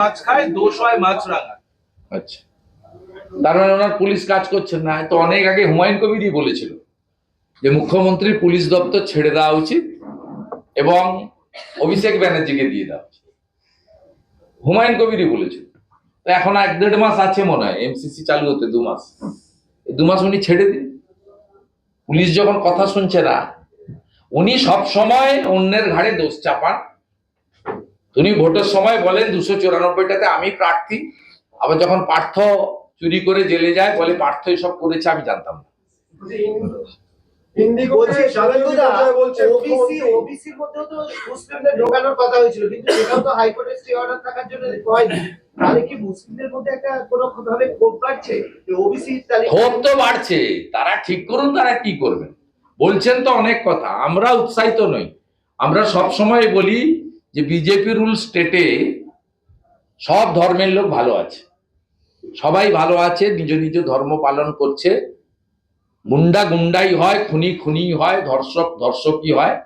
মাছ খায়, দোষ হয় মাছ রাঙা। আচ্ছা। তার মানে ওনার পুলিশ কাজ করছেন না, তো অনেক আগে হুমায়ুন কবিরই বলেছিল যে মুখ্যমন্ত্রীর পুলিশ দপ্তর ছেড়ে দেওয়া উচিত এবং অভিষেক ব্যানার্জিকে দিয়ে দেওয়া উচিত। হুমায়ুন কবিরই বলেছিল। তো এখন এক দেড় মাস আছে মনে হয় এমসিসি চালু হতে দু মাস। দু মাস উনি ছেড়ে দিন। পুলিশ যখন কথা শুনছে না, উনি সব সময় অন্যের ঘাড়ে দোষ চাপান। উনি ভোটের সময় বলেন দুশো চুরানব্বইটাতে আমি প্রার্থী। আবার যখন পার্থ চুরি করে জেলে যায় বলে পার্থ এসব করেছে আমি জানতাম না। হিন্দি বলছে শান্তদা বলছে ওবিসি ওবিসির মধ্যেও তো মুসলিমদের ঢোকানোর কথা হয়েছিল কিন্তু তো হাইকোর্টের থাকার জন্য হয়নি। তাহলে মুসলিমদের মধ্যে একটা কোনো ক্ষোভ কাটছে ওবিসি তালিকা ক্ষোভ তো বাড়ছে তারা ঠিক করুন তারা কি করবেন? বলছেন তো অনেক কথা আমরা উৎসাহিত নই। আমরা সব সময় বলি যে বিজেপি রুল স্টেটে সব ধর্মের লোক ভালো আছে। সবাই ভালো আছে, নিজ নিজ ধর্ম পালন করছে। গুন্ডা গুন্ডাই হয়, খুনি খুনি হয়, ধর্ষক ধর্ষকই হয়।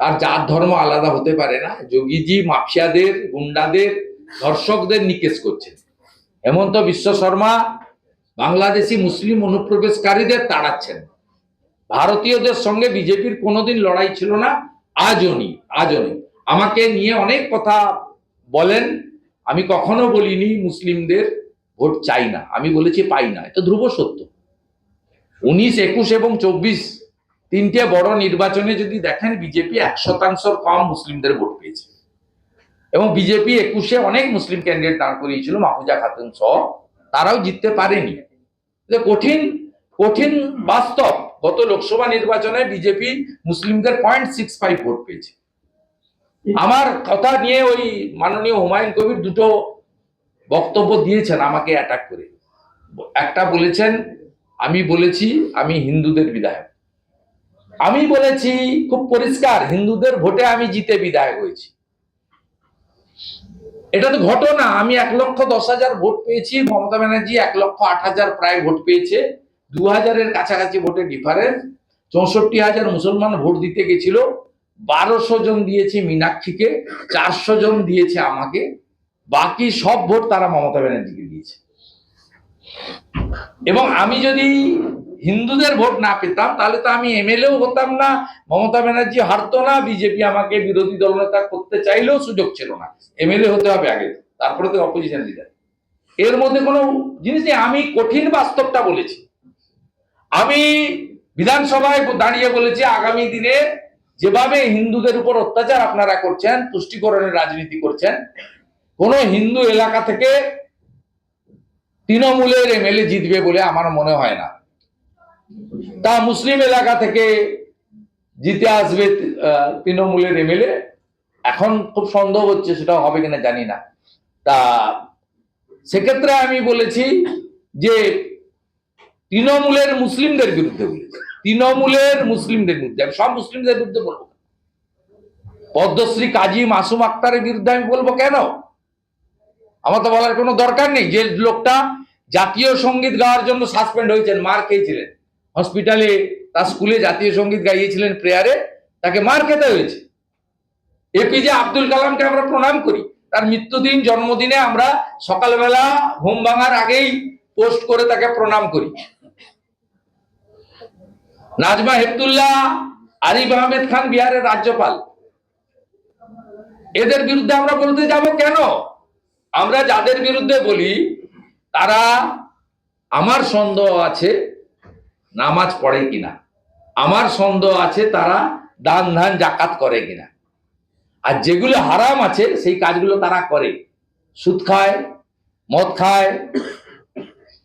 তার জাত ধর্ম আলাদা হতে পারে না। যোগীজি, মাফিয়াদের, গুন্ডাদের, ধর্ষকদের নিকেশ করছেন হেমন্ত বিশ্ব শর্মা বাংলাদেশি মুসলিম অনুপ্রবেশকারীদের তাড়াচ্ছেন। ভারতীয়দের সঙ্গে বিজেপির কোনোদিন লড়াই ছিল না। আজও নেই আজও নেই। আমাকে নিয়ে অনেক কথা বলেন। আমি কখনো বলিনি মুসলিমদের ভোট চাই না। আমি বলেছি পাই না। এটা ধ্রুব সত্য। উনিশ, একুশ এবং চব্বিশ তিনটে বড় নির্বাচনে যদি দেখেন, বিজেপি এক শতাংশর কম মুসলিমদের ভোট পেয়েছে। এবং বিজেপি একুশে অনেক মুসলিম ক্যান্ডিডেট দাঁড় করিয়েছিল, মাহফুজা খাতুন সহ। তারাও জিততে পারেনি। কঠিন কঠিন বাস্তব। গত লোকসভা নির্বাচনে বিজেপি মুসলিমদের পয়েন্ট সিক্স ফাইভ ভোট পেয়েছে। আমার কথা নিয়ে ওই মাননীয় হুমায়ুন কবির দুটো বক্তব্য দিয়েছেন, আমাকে অ্যাটাক করে। একটা বলেছেন, আমি বলেছি, আমি হিন্দুদের বিধায়ক। আমি বলেছি, খুব পরিষ্কার, হিন্দুদের ভোটে আমি জিতে বিধায়ক হয়েছি। এটা তো ঘটনা, আমি এক লক্ষ দশ হাজার ভোট পেয়েছি, মমতা ব্যানার্জি এক লক্ষ আট হাজার প্রায় ভোট পেয়েছে। দু হাজারের কাছাকাছি ভোটের ডিফারেন্স চৌষট্টি হাজার মুসলমান ভোট দিতে গেছিল। বারোশো জন দিয়েছে মীনাক্ষীকে, চারশো জন দিয়েছে আমাকে, বাকি সব ভোট তারা মমতা ব্যানার্জিকে দিয়েছে। এবং আমি যদি হিন্দুদের ভোট না পেতাম, তাহলে তো আমি এমএলএও হতাম না, মমতা ব্যানার্জি হারতো না, বিজেপি আমাকে বিরোধী দলনেতা করতে চাইলেও সুযোগ ছিল না। এমএলএ হতে হবে আগে, তারপরে তো অপোজিশন লিডার এর মধ্যে কোনো জিনিস নেই, আমি কঠিন বাস্তবটা বলেছি। আমি বিধানসভায় দাঁড়িয়ে বলেছি, আগামী দিনে যেভাবে হিন্দুদের উপর অত্যাচার আপনারা করছেন, তুষ্টিকরণের রাজনীতি করছেন, কোন হিন্দু এলাকা থেকে তৃণমূলের এমএলএ জিতবে বলে আমার মনে হয় না। তা মুসলিম এলাকা থেকে জিতে আসবে তৃণমূলের এমএলএ, এখন খুব সন্দেহ হচ্ছে সেটা হবে কিনা জানি না। তা সেক্ষেত্রে আমি বলেছি যে তৃণমূলের মুসলিমদের বিরুদ্ধে বলেছি। তৃণমূলের মুসলিমদের বিরুদ্ধে, আমি সব মুসলিমদের বিরুদ্ধে বলব পদ্মশ্রী কাজী মাসুম আক্তারের বিরুদ্ধে আমি বলব কেন? আমার তো বলার কোনো দরকার নেই। যে লোকটা জাতীয় সংগীত গাওয়ার জন্য সাসপেন্ড হয়েছেন, মার খেয়েছিলেন। হসপিটালে তার স্কুলে জাতীয় সংগীত গাইয়েছিলেন প্রেয়ারে, তাকে মার খেতে হয়েছে। এপিজে আব্দুল কালামকে আমরা প্রণাম করি। তার মৃত্যুদিন, জন্মদিনে আমরা সকালবেলা ঘুম ভাঙার আগেই পোস্ট করে তাকে প্রণাম করি। নাজমা হেপতুল্লাহ আরিফ আহমেদ খান বিহারের রাজ্যপাল। এদের বিরুদ্ধে আমরা বলতে যাব কেন? আমরা যাদের বিরুদ্ধে বলি, তারা আমার সন্দেহ আছে নামাজ পড়ে কিনা। আমার সন্দেহ আছে তারা দান ধান জাকাত করে কিনা। আর যেগুলো হারাম আছে, সেই কাজগুলো তারা করে। সুদ খায়, মদ খায়,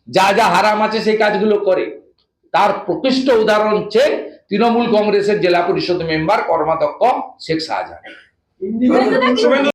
যা যা হারাম আছে, সেই কাজগুলো করে। তার প্রকৃষ্ট উদাহরণ হচ্ছে তৃণমূল কংগ্রেসের জেলা পরিষদ মেম্বার কর্মাধ্যক্ষ শেখ শাহজাহান।